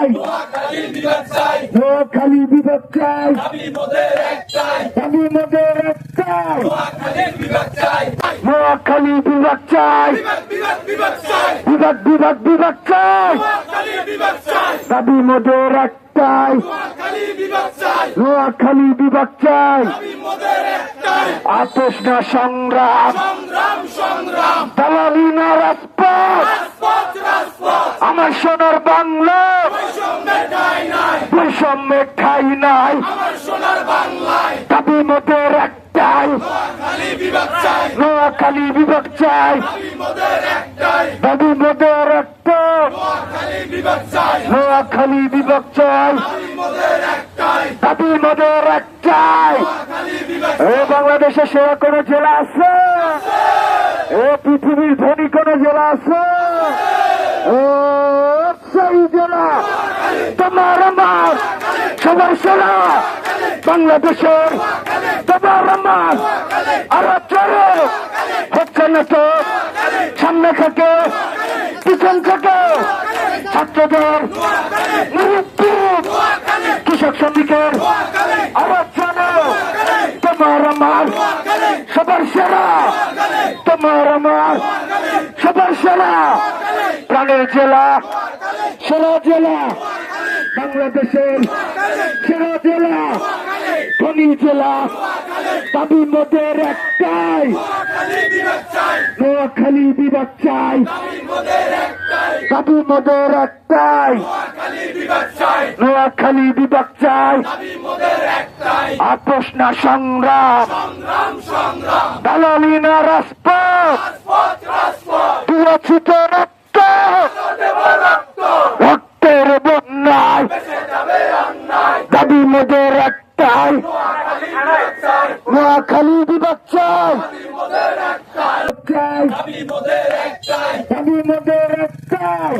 নোয়াখালী বিভাগ চাই দাবি মোদের একটাই। নোয়াখালী বিভাগ চাই বিভাগ বিভাগ বিভাগ চাই দাবি মোদের একটাই। নোয়াখালী বিভাগ চাই আপোষ না সংগ্রাম। সংগ্রাম সংগ্রাম। দালালি না রাজপথ। আমার সোনার বাংলা। বৈষম্যের ঠাই নাই। দাবি মোদের একটাই। নোয়াখালী বিভাগ চাই। দাবি মোদের একটাই। নোয়াখালী বিভাগ চাই। দাবি মোদের একটাই। এ বাংলাদেশে সেরা কোন জেলা আছে? এ পৃথিবীর ধনী কোন জেলা আছে? ও আমার সবার সেরা বাংলাদেশের তোমার আমার আরও চলো হচ্ছে না তো সামনে থেকে, পিছন থেকে ছাত্রদের মুরব্বী কৃষক শ্রমিকের আরও চলো তোমার আমার সবার সেরা। তোমার আমার সবার সেরা। প্রাণের জেলা, সেরা জেলা। বাংলাদেশের সেরা জেলা ধনী জেলা দাবি মোদের একটাই। নোয়াখালী বিভাগ চাই। দাবি মোদের একটাই। নোয়াখালী বিভাগ চাই। আপোষ না সংগ্রাম। দালালি না রাজপথ। মোদের একটাই। নোয়াখালী বিভাগ চাই। বিভাগ মোদের একটাই।